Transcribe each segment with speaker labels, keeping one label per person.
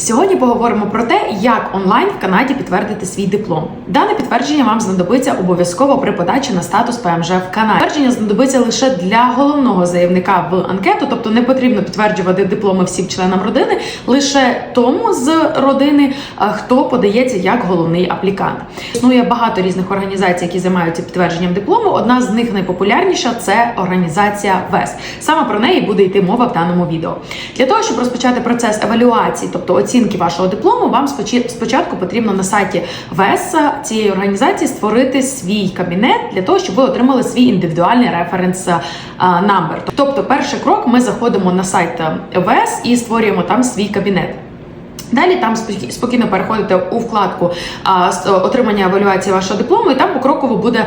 Speaker 1: Сьогодні поговоримо про те, як онлайн в Канаді підтвердити свій диплом. Дане підтвердження вам знадобиться обов'язково при подачі на статус ПМЖ в Канаді. Підтвердження знадобиться лише для головного заявника в анкету, тобто не потрібно підтверджувати дипломи всім членам родини, лише тому з родини, хто подається як головний аплікант. Існує багато різних організацій, які займаються підтвердженням диплому. Одна з них найпопулярніша це організація ВЕС. Саме про неї буде йти мова в даному відео. Для того, щоб розпочати процес евалюації, тобто оцінки вашого диплому, вам спочатку потрібно на сайті ВЕС цієї організації створити свій кабінет для того, щоб ви отримали свій індивідуальний референс намбер. Тобто, перший крок ми заходимо на сайт е, ВЕС і створюємо там свій кабінет. Далі там спокійно переходите у вкладку отримання евалюації вашого диплому, і там покроково буде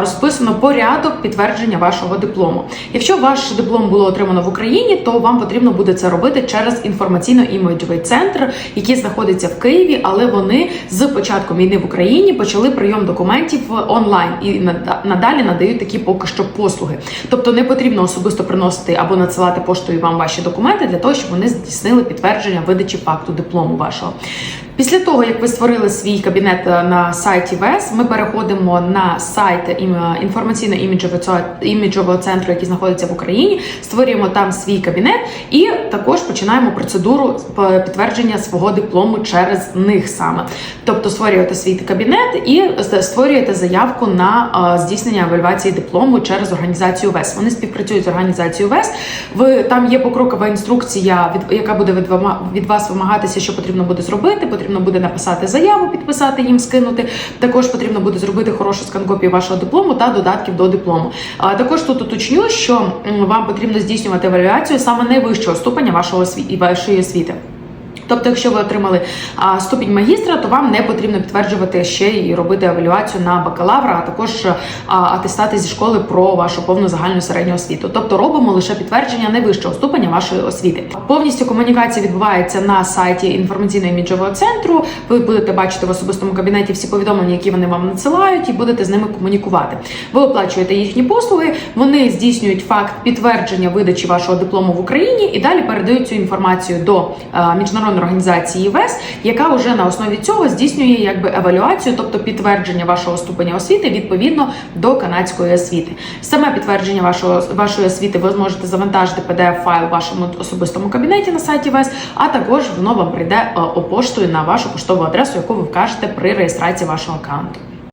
Speaker 1: розписано порядок підтвердження вашого диплому. Якщо ваш диплом було отримано в Україні, то вам потрібно буде це робити через інформаційно-іміджовий центр, який знаходиться в Києві, але вони з початком війни в Україні почали прийом документів онлайн і нада- надалі надають такі поки що послуги. Тобто не потрібно особисто приносити або надсилати поштою вам ваші документи для того, щоб вони здійснили підтвердження видачі факту диплому вашого. Після того, як ви створили свій кабінет е, на сайті ВЕС, ми переходимо на сайт інформаційно-іміджового центру, який знаходиться в Україні, створюємо там свій кабінет і також починаємо процедуру підтвердження свого диплому через них саме. Тобто створюєте свій кабінет і створюєте заявку на е, здійснення евалюації диплому через організацію ВЕС. Вони співпрацюють з організацією ВЕС. Ви там є покрокова інструкція, яка буде від вас вимагатися, що потрібно буде зробити. Потрібно буде написати заяву, підписати їм, скинути. Також потрібно буде зробити хорошу скан-копію вашого диплому та додатків до диплому. А також тут уточню, що вам потрібно здійснювати евалюацію саме найвищого ступеня вашого освіти, вашої освіти. Тобто, якщо ви отримали ступінь магістра, то вам не потрібно підтверджувати ще і робити евалюацію на бакалавра, а також атестати зі школи про вашу повну загальну середню освіту. Тобто робимо лише підтвердження найвищого ступеня вашої освіти. Повністю комунікація відбувається на сайті інформаційно-іміджового центру. Ви будете бачити в особистому кабінеті всі повідомлення, які вони вам надсилають, і будете з ними комунікувати. Ви оплачуєте їхні послуги, вони здійснюють факт підтвердження видачі вашого диплому в Україні і далі передають цю інформацію до е, міжнародної організації ВЕС, яка вже на основі цього здійснює якби евалюацію, тобто підтвердження вашого ступеня освіти відповідно до канадської освіти. Саме підтвердження вашого вашої освіти ви зможете завантажити pdf файл в вашому особистому кабінеті на сайті ВЕС, а також воно вам прийде опоштою на вашу поштову адресу, яку ви вкажете при реєстрації вашого аккаунту.